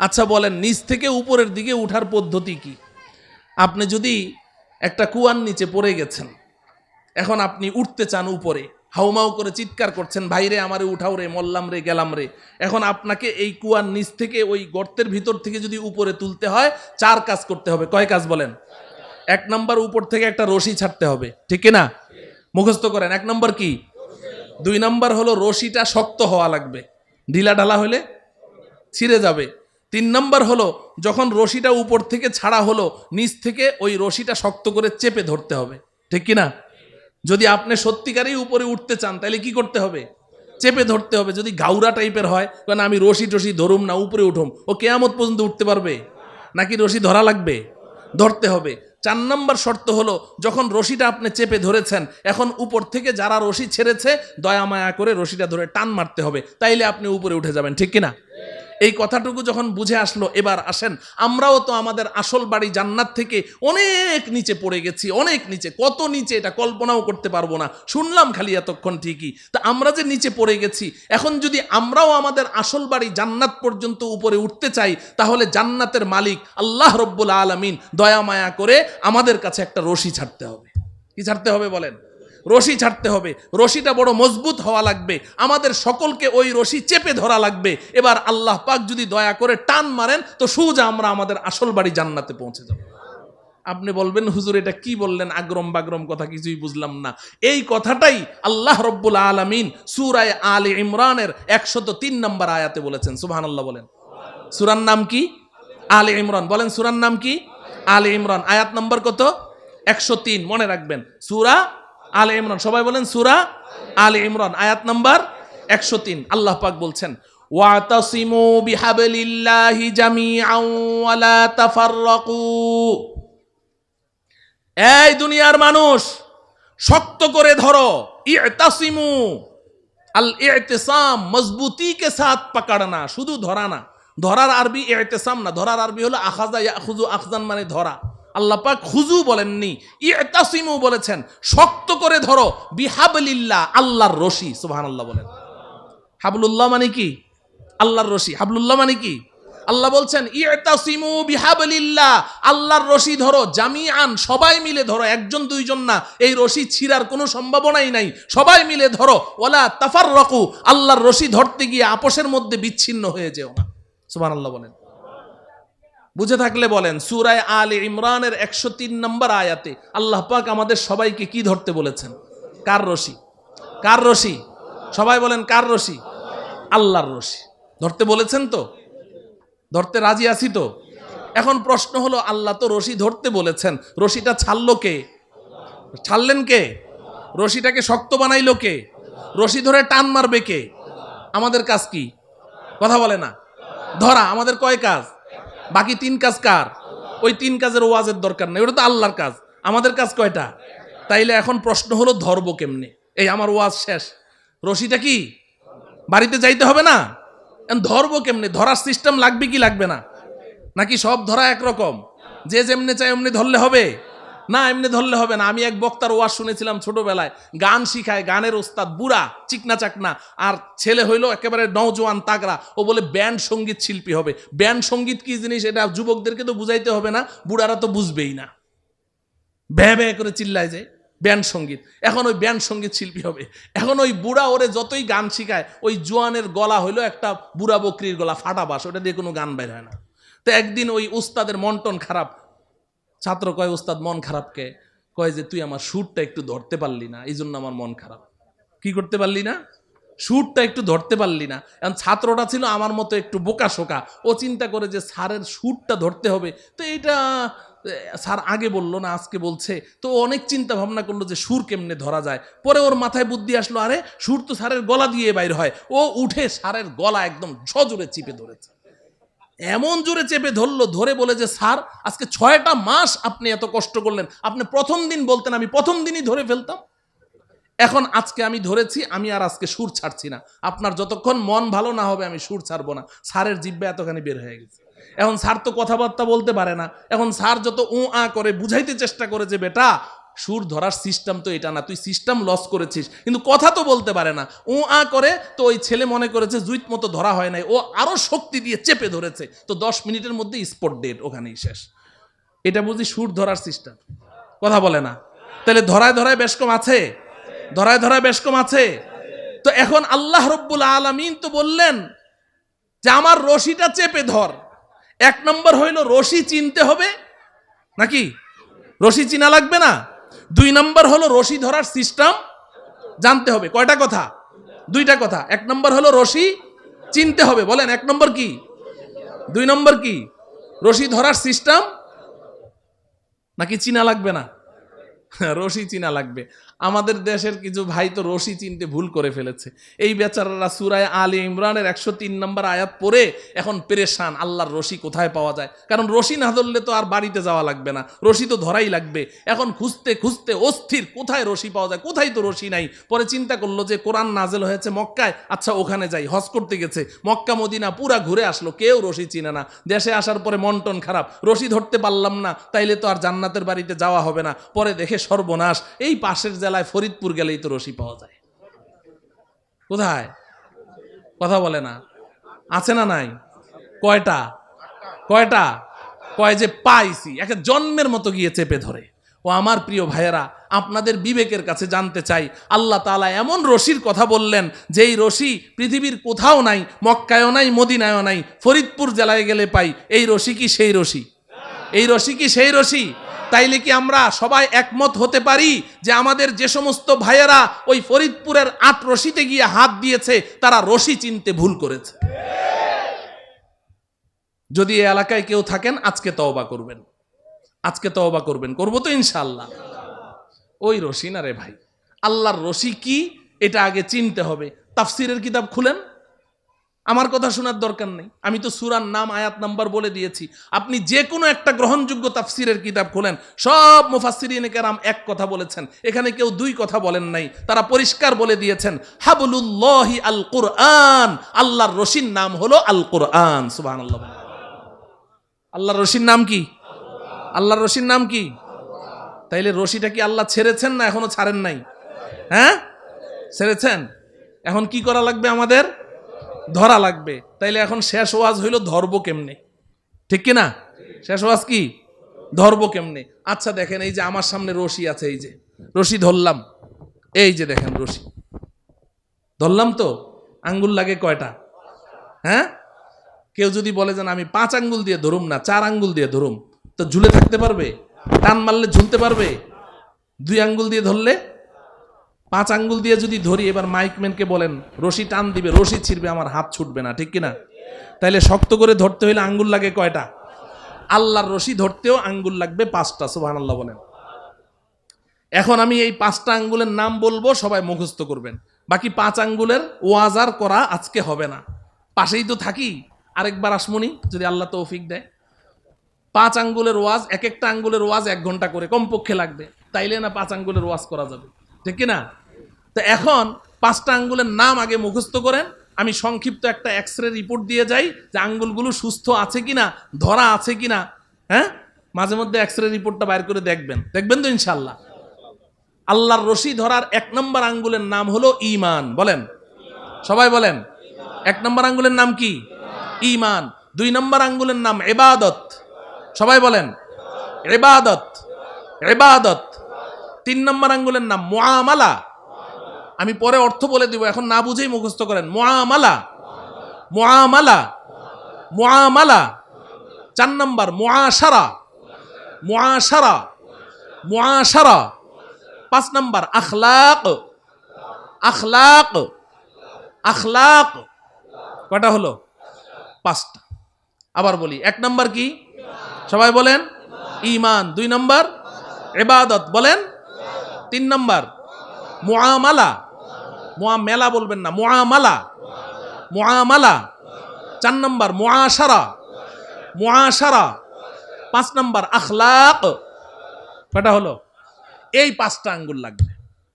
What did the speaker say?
আচ্ছা বলেন, নিচ থেকে উপরের দিকে উঠার পদ্ধতি কি? আপনি যদি একটা কুয়ার নিচে পড়ে গেছেন, এখন আপনি উঠতে চান উপরে, হাউমাউ করে চিৎকার করছেন ভাইরে আমারে উঠাও রে মল্লাম রে, গেলাম রে। এখন আপনাকে এই কুয়ার নিচ থেকে ওই গর্তের ভিতর থেকে যদি উপরে তুলতে হয়, চার কাজ করতে হবে। কয় কাজ বলেন? এক নম্বর উপর থেকে একটা রশি ছাড়তে হবে। ঠিক না মুখস্থ করেন। এক নম্বর কি? দুই নম্বর হলো রশিটা শক্ত হওয়া লাগবে। ঢিলা ঢালা হলে ছিঁড়ে যাবে। তিন নম্বর হলো, যখন রশিটা উপর থেকে ছাড়া হলো, নিচ থেকে ওই রশিটা শক্ত করে চেপে ধরতে হবে। ঠিক কি না? যদি আপনি সত্যিকারেই উপরে উঠতে চান, তাহলে কি করতে হবে? চেপে ধরতে হবে। যদি গাউরা টাইপের হয়, কারণ আমি রশি টসি ধরুম না, উপরে উঠুম, ও কেয়ামত পর্যন্ত উঠতে পারবে? নাকি রশি ধরা লাগবে? ধরতে হবে। চার নম্বর শর্ত হলো, যখন রশিটা আপনি চেপে ধরেছেন, এখন উপর থেকে যারা রশি ছেড়েছে, দয়া মায়া করে রশিটা ধরে টান মারতে হবে, তাইলে আপনি উপরে উঠে যাবেন। ঠিক কিনা এই কথাটুকু যখন বুঝে আসলো, এবার আসেন, আমরাও তো আমাদের আসল বাড়ি জান্নাত থেকে অনেক নিচে পড়ে গেছি, অনেক নিচে, কত নিচে এটা কল্পনাও করতে পারব না। শুনলাম খালি এতক্ষণ ঠিকই। তা আমরা যে নিচে পড়ে গেছি, এখন যদি আমরাও আমাদের আসল বাড়ি জান্নাত পর্যন্ত উপরে উঠতে চাই, তাহলে জান্নাতের মালিক আল্লাহ রব্বুল আলমিন, দয়া মায়া করে আমাদের কাছে একটা রশি ছাড়তে হবে। কি ছাড়তে হবে বলেন? রশি ছাড়তে হবে। রশিটা বড় মজবুত হওয়া লাগবে। আমাদের সকলকে ওই রশি চেপে ধরা লাগবে। এবার আল্লাহ পাক যদি দয়া করে টান মারেন, তো সোজা আমরা আমাদের আসল বাড়ি জান্নাতে পৌঁছে যাব। আপনি বলবেন, হুজুর, এটা কি বললেন? আগ্রম বাগ্রম কথা, কিছুই বুঝলাম না। এই কথাটাই আল্লাহ রব্বুল আলমিন সুরায় আলী ইমরানের একশত তিন নম্বর আয়াতে বলেছেন। সুবহান আল্লাহ বলেন। সুরার নাম কি? আলী ইমরান। বলেন, সুরার নাম কি? আলী ইমরান। আয়াত নম্বর কত? একশো তিন। মনে রাখবেন, সুরা আলে ইমরান। সবাই বলেন সুরা আলে ইমরান। আয়াত নাম্বার একশো তিন। আল্লাহ পাক বলছেন, ওয়াতাসিমু বিহাবলিল্লাহি জামিআন ওয়ালা তাফাররাকু। এই দুনিয়ার মানুষ, শক্ত করে ধরো, ইতাসিমু আল ইতিসাম মজবুতি কে সাথ পাকাড়না শুধু ধরা না। ধরার আরবি ইতিসাম না, ধরার আরবি হলো আখাজা ইয়াখুজু আখজান মানে ধরা। আল্লাহ পাক খুজু বলেননি, ইতাসিমু বলেছেন, শক্ত করে ধরো, বিহাবলিল্লাহ, আল্লাহর রশি, সুবহানাল্লাহ বলেন। হাবলুল্লাহ মানে কি? আল্লাহর রশি। হাবলুল্লাহ মানে কি? আল্লাহ বলছেন, ইতাসিমু বিহাবলিল্লাহ, আল্লাহর রশি ধরো, জামিআন, সবাই মিলে ধরো, একজন দুইজন না, এই রশি ছিঁড়ার কোনো সম্ভাবনাই নাই, সবাই মিলে ধরো ওলা তাফার রকু আল্লাহর রশি ধরতে গিয়ে আপোষের মধ্যে বিচ্ছিন্ন হয়ে যেও না, সুবহানাল্লাহ বলেন। বুঝে থাকলে বলেন, সুরায় আলী ইমরানের একশো তিন নম্বর আয়াতে আল্লাহ পাক আমাদের সবাইকে কি ধরতে বলেছেন? কার রশি? কার রশি? সবাই বলেন, কার রশি? আল্লাহর রশি। ধরতে বলেছেন তো? ধরতে রাজি আছি তো? এখন প্রশ্ন হলো, আল্লাহ তো রশি ধরতে বলেছেন। রশিটা ছাড়লো কে? ছাড়লেন কে? রশিটাকে শক্ত বানাইলো কে? রশি ধরে টান মারবে কে? আমাদের কাজ কি? কথা বলে না? ধরা, আমাদের কয় কাজ? বাকি তিন কাজ কার? ওই তিন কাজের ওয়াজের দরকার নেই, ওটা তো আল্লাহর কাজ। আমাদের কাজ কয়টা? তাইলে এখন প্রশ্ন হলো, ধরবো কেমনে? এই আমার ওয়াজ শেষ। রশিটা কি? বাড়িতে যাইতে হবে না? ধরবো কেমনে? ধরার সিস্টেম লাগবে কি লাগবে না? নাকি সব ধরা একরকম? যে যেমনে চায় অমনি ধরলে হবে? না, এমনি ধরলে হবে না। আমি এক বক্তার ওয়াজ শুনেছিলাম ছোটবেলায়। গান শিখায়, গানের ওস্তাদ, বুড়া, চিকনা চাকনা। আর ছেলে হইল একেবারে নওজোয়ান তাগরা ও বলে, ব্যান্ড সংগীত শিল্পী হবে। ব্যান্ড সংগীত কি জিনিস? এটা যুবকদেরকে তো বুঝাইতে হবে না, বুড়ারা তো বুঝবেই না। ব্যয় ব্যয় করে চিল্লায় যায়, ব্যান্ড সংগীত। এখন ওই ব্যান্ড সংগীত শিল্পী হবে। এখন ওই বুড়া ওরে যতই গান শিখায়, ওই জোয়ানের গলা হইল একটা বুড়া বকরির গলা, ফাটা বাস ওটা দিয়ে কোনো গান বের হয় না। তো একদিন ওই উস্তাদের মন্টন খারাপ। ছাত্র কয়, ওস্তাদ, মন খারাপকে কয় যে, তুই আমার সুরটা একটু ধরতে পারলি না এই জন্য আমার মন খারাপ। কি করতে পারলি না? সুরটা একটু ধরতে পারলি না। এখন ছাত্রটা ছিল আমার মতো একটু বোকা শোকা। ও চিন্তা করে যে, স্যারের সুরটা ধরতে হবে। তো এটা স্যার আগে বলল না, আজকে বলছে। তো অনেক চিন্তা ভাবনা করল যে, সুর কেমনে ধরা যায়? পরে ওর মাথায় বুদ্ধি আসলো, আরে, সুর তো স্যারের গলা দিয়ে বাইর হয়। ও উঠে স্যারের গলা একদম সজোরে চিপে ধরেছে। এমন জোরে চেপে ধরলো, ধরে বলে যে, স্যার, আজকে ছয়টা মাস আপনি এত কষ্ট করলেন। আপনি প্রথম দিন বলতেন, আমি প্রথম দিনই ধরে ফেলতাম। এখন আজকে আমি ধরেছি, আমি আর আজকে সুর ছাড়ছি না। আপনার যতক্ষণ মন ভালো না হবে, আমি সুর ছাড়বো না। স্যারের জিব্বা এতখানি বের হয়ে গেছে। এখন স্যার তো কথাবার্তা বলতে পারে না। এখন স্যার যত উ আ করে বুঝাইতে চেষ্টা করে যে বেটা সুর ধরার সিস্টেম তো এটা না, তুই সিস্টেম লস করেছিস। কিন্তু কথা তো বলতে পারে না। ও আ করে, তো ওই ছেলে মনে করেছে জুইত মতো ধরা হয় নাই। ও আরও শক্তি দিয়ে চেপে ধরেছে। তো দশ মিনিটের মধ্যে স্পট ডেট ওখানেই শেষ। এটা বুঝি সুর ধরার সিস্টেম কথা বলে না? তাহলে ধরায় ধরায় বেশ কম আছে? ধরায় ধরায় বেশ কম আছে? তো এখন আল্লাহ রব্বুল আলমিন তো বললেন যে, আমার রশিটা চেপে ধর। এক নম্বর হইল, রশি চিনতে হবে। নাকি? রশি চিনা লাগবে না? দুই নম্বর হলো রশি ধরার সিস্টেম জানতে হবে। কয়টা কথা? দুইটা কথা। এক নম্বর হলো রশি চিনতে হবে। বলেন, এক নম্বর কি? দুই নম্বর কি? রশি ধরার সিস্টেম নাকি চিনা লাগবে না? রশি চিনা লাগবে। আমাদের দেশের কিছু ভাই তো রশি চিনতে ভুল করে ফেলেছে। এই বেচারারা সুরায় আলী ইমরানের একশো তিন নম্বর আয়াত পরে এখন পেরেশান, আল্লাহর রশি কোথায় পাওয়া যায়? কারণ রশি না ধরলে তো আর বাড়িতে যাওয়া লাগবে না। রশি তো ধরাই লাগবে। এখন খুঁজতে খুঁজতে অস্থির, কোথায় রশি পাওয়া যায়? কোথায় তো রশি নাই? পরে চিন্তা করল যে কোরআন নাজেল হয়েছে মক্কায়। আচ্ছা ওখানে যাই, হজ করতে গেছে। মক্কা, মদিনা পুরা ঘুরে আসলো, কেউ রশি চিনে না। দেশে আসার পরে মন টন খারাপ। রশি ধরতে পারলাম না, তাইলে তো আর জান্নাতের বাড়িতে যাওয়া হবে না। পরে দেখে সর্বনাশ, এই পাশের জেলায় ফরিদপুর গেলেই তো রশি পাওয়া যায়। কোথায়? কথা বলে না। আছে না নাই? কয়টা? কয়টা? কয় যে পাইছি, একে জন্মের মতো গিয়ে চেপে ধরে। ও আমার প্রিয় ভাইয়েরা, আপনাদের বিবেকের কাছে জানতে চাই, আল্লাহ তাআলা এমন রশির কথা বললেন, যেই রশি পৃথিবীর কোথাও নাই, মক্কায়ও নাই, মদিনায়ও নাই, ফরিদপুর জেলায় গেলে পাই, এই রশি কি সেই রশি? এই রশি কি সেই রশি? তাইলে কি আমরা সবাই একমত হতে পারি যে আমাদের যে সমস্ত ভাইয়েরা ওই ফরিদপুরের আট রশিতে গিয়ে হাত দিয়েছে, তারা রশি চিনতে ভুল করেছে? যদি এই এলাকায় কেউ থাকেন, আজকে তওবা করবেন। আজকে তওবা করবেন। করব তো ইনশাল্লাহ ওই রশি না রে ভাই। আল্লাহর রশি কি? এটা আগে চিনতে হবে। তাফসিরের কিতাব খুলেন? আমার কথা শোনার দরকার নেই। আমি তো সুরার নাম, আয়াত নাম্বার বলে দিয়েছি। আপনি যে কোনো একটা গ্রহণযোগ্য তাফসিরের কিতাব খোলেন, সব মুফাসসিরিনে কেরাম এক কথা বলেছেন। এখানে কেউ দুই কথা বলেন নাই, তারা পরিষ্কার বলে দিয়েছেন, হাবলুল্লাহি আল কোরআন, আল্লাহর রশির নাম হলো আল কুরআন বলেন। আল্লাহর রশির নাম কি? আল্লাহর রশির নাম কি? তাইলে রশিটা কি আল্লাহ ছেড়েছেন না এখনও ছাড়েন নাই? হ্যাঁ? ছেড়েছেন? এখন কি করা লাগবে আমাদের? ধরা লাগবে। তাইলে এখন শেষ ওয়াজ হইল ধরব কেমনে? ঠিক কি না শেষ ওয়াজ কি? ধরবো কেমনে? আচ্ছা দেখেন এই যে আমার সামনে রশি আছে এই যে। রশি ধরলাম। এই যে দেখেন রশি। ধরলাম তো? আঙ্গুল লাগে কয়টা? হ্যাঁ? কেউ যদি বলে যে না, আমি পাঁচ আঙ্গুল দিয়ে ধরুম না চার আঙ্গুল দিয়ে ধরুম তো ঝুলে থাকতে পারবে? টান মারলে ঝুলতে পারবে? দুই আঙ্গুল দিয়ে ধরলে? পাঁচ আঙ্গুল দিয়ে যদি ধরি, এবার মাইকম্যানকে বলেন, রশি টান দিবে, রশি ছিড়বে, আমার হাত ছুটবে না, ঠিক কিনা? তাইলে শক্ত করে ধরতে হইলে আঙ্গুল লাগে কয়টা? আল্লাহর রশি ধরতেও আঙ্গুল লাগবে পাঁচটা সুবহান আল্লাহ বলেন। এখন আমি এই পাঁচটা আঙ্গুলের নাম বলব, সবাই মুখস্থ করবেন। বাকি পাঁচ আঙ্গুলের ওয়াজার করা আজকে হবে না। পাশেই তো থাকি, আরেকবার আসমনি, যদি আল্লাহ তৌফিক দেয়। পাঁচ আঙ্গুলের ওয়াজ, এক একটা আঙ্গুলের ওয়াজ এক ঘণ্টা করে, কমপক্ষে লাগবে। তাইলে না পাঁচ আঙ্গুলের ওয়াজ করা যাবে। ঠিক কি না তো এখন পাঁচটা আঙ্গুলের নাম আগে মুখস্থ করেন। আমি সংক্ষিপ্ত একটা এক্স রে রিপোর্ট দিয়ে যাই যে আঙ্গুলগুলো সুস্থ আছে কিনা, ধরা আছে কিনা হ্যাঁ? মাঝে মধ্যে এক্স রে রিপোর্টটা বাইর করে দেখবেন। দেখবেন তো ইনশাল্লাহ আল্লাহর রশি ধরার এক নম্বর আঙ্গুলের নাম হলো ইমান বলেন। সবাই বলেন। এক নম্বর আঙ্গুলের নাম কি? ইমান দুই নম্বর আঙ্গুলের নাম এবাদত সবাই বলেন। এবাদত এবাদত তিন নম্বর আঙ্গুলের নাম মুআমালা। আমি পরে অর্থ বলে দিব, এখন না বুঝেই মুখস্থ করেন। মুআমালা। মুআমালা। মুআমালা। চার নম্বর, মুআশারা। মুআশারা। মুআশারা। পাঁচ নম্বর, আখলাক। আখলাক। আখলাক। কটা হলো? পাঁচটা। আবার বলি, এক নম্বর কি? সবাই বলেন ইমান দুই নম্বর এবাদত বলেন তিন নম্বর মোয়ামালা মোয়ামেলা বলবেন না মোয়ামালা মোয়ামালা চার নম্বর মোয়াশারা মোয়াশারা পাঁচ নম্বর, আখলাক। কটা হলো? এই পাঁচটা আঙ্গুল লাগবে।